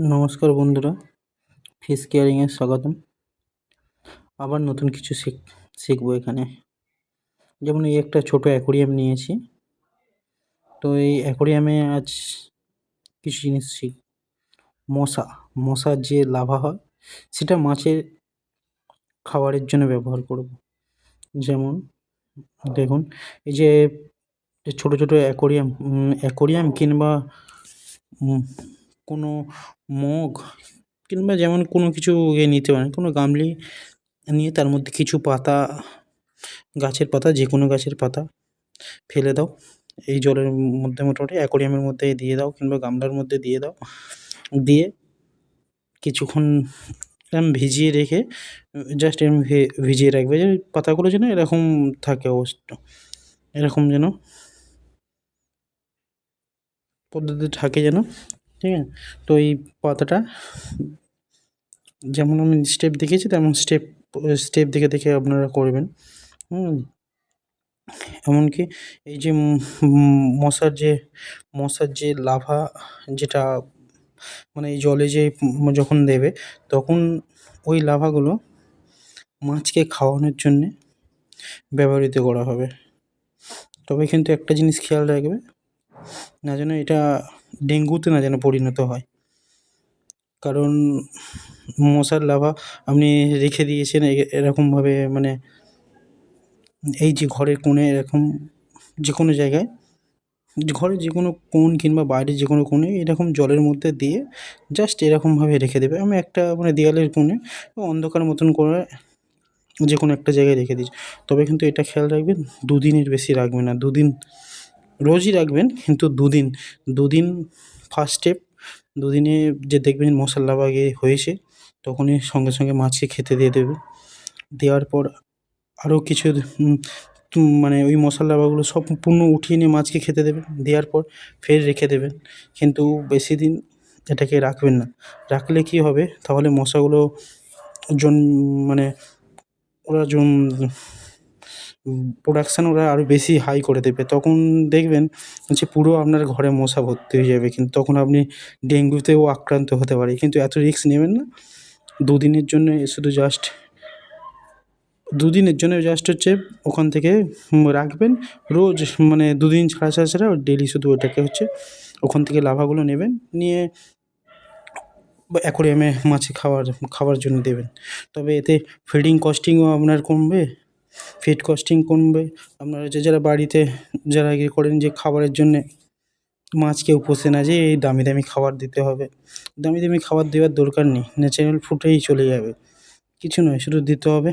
নমস্কার বন্ধুরা ফিশ কেয়ারিংয়ে স্বাগতম। আবার নতুন কিছু শিখ, শিখব এখানে। যেমন এই একটা ছোটো অ্যাকোরিয়াম নিয়েছি। তো এই অ্যাকোরিয়ামে আজ কিছু জিনিস শিখ, মশা মশার যে লাভা হয়, সেটা মাছের খাবারের জন্য ব্যবহার করব। যেমন, দেখুন, এই যে ছোটো ছোটো অ্যাকোরিয়াম অ্যাকোরিয়াম কিংবা কোনো মগ কিংবা যেমন কোনো কিছু ইয়ে নিতে পারেন, কোনো গামলি নিয়ে তার মধ্যে কিছু পাতা, গাছের পাতা যে কোনো গাছের পাতা ফেলে দাও। এই জলের মধ্যে মোটামুটি অ্যাকোরিয়ামের মধ্যে দিয়ে দাও কিংবা গামলার মধ্যে দিয়ে দাও। দিয়ে কিছুক্ষণ এরম ভিজিয়ে রেখে জাস্ট এরম ভিজিয়ে রাখবে যে পাতাগুলো যেন এরকম থাকে অবস্থা এরকম যেন পদ্ধতি থাকে যেন ঠিক আছে? তো এই পাতাটা, যেমন আমি স্টেপ দেখিয়েছি, তেমন স্টেপ স্টেপ দেখে দেখে আপনারা করবেন। এমনকি এই যে মশার যে মশার যে লাভা যেটা মানে এই জলে যে যখন দেবে, তখন ওই লাভাগুলো মাছকে খাওয়ানোর জন্যে ব্যবহৃত করা হবে। তবে কিন্তু একটা জিনিস খেয়াল রাখবে, না যেন এটা ডেঙ্গুতে না যেন পরিণত হয়। কারণ মশার লাভা আপনি রেখে দিয়েছেন এরকমভাবে মানে এই যে ঘরের কোণে এরকম যে কোনো জায়গায়, ঘরের যে কোনো কোণ কিংবা বাইরের যে কোনো কোণে এরকম জলের মধ্যে দিয়ে জাস্ট এরকমভাবে রেখে দেবে। আমি একটা মানে দেওয়ালের কোণে অন্ধকার মতন করে যে কোনো একটা জায়গায় রেখে দিয়েছি। তবে কিন্তু এটা খেয়াল রাখবেন, দুদিনের বেশি রাখবে না, দুদিন রোজই রাখবেন, কিন্তু দুদিন দুদিন ফার্স্ট স্টেপ দুদিনে যে দেখবেন মশার লাভা গিয়ে হয়েছে, তখনই সঙ্গে সঙ্গে মাছকে খেতে দিয়ে দেবে। দেওয়ার পর আরও কিছু মানে ওই মশার লাভাগুলো সম্পূর্ণ উঠিয়ে নিয়ে মাছকে খেতে দেবেন। দেওয়ার পর ফের রেখে দেবেন। কিন্তু বেশি দিন এটাকে রাখবেন না। রাখলে কী হবে? তাহলে মশাগুলো জন মানে ওরা জন প্রোডাকশান ওরা আরও বেশি হাই করে দেবে। তখন দেখবেন যে পুরো আপনার ঘরে মশা ভর্তি হয়ে যাবে, কিন্তু তখন আপনি ডেঙ্গুতেও আক্রান্ত হতে পারে। কিন্তু এত রিস্ক নেবেন না। দুদিনের জন্য শুধু জাস্ট দুদিনের জন্য জাস্ট হচ্ছে ওখান থেকে রাখবেন। রোজ মানে দুদিন ছাড়া ছাড়া ছাড়া ডেলি শুধু ওটাকে হচ্ছে ওখান থেকে লাভাগুলো নেবেন। নিয়ে অ্যাকোরিয়ামে মাছে খাওয়ার খাওয়ার জন্য দেবেন। তবে এতে ফিডিং কস্টিংও আপনার কমবে। ফিড কস্টিং কমবে। আপনারা যে যারা বাড়িতে যারা ইয়ে করেন যে খাবারের জন্যে মাছ কেউ পোষে না যে, এই দামি দামি খাবার দিতে হবে। দামি দামি খাবার দেওয়ার দরকার নেই। ন্যাচারাল ফুটেই চলে যাবে। কিছু নয়, শুধু দিতে হবে।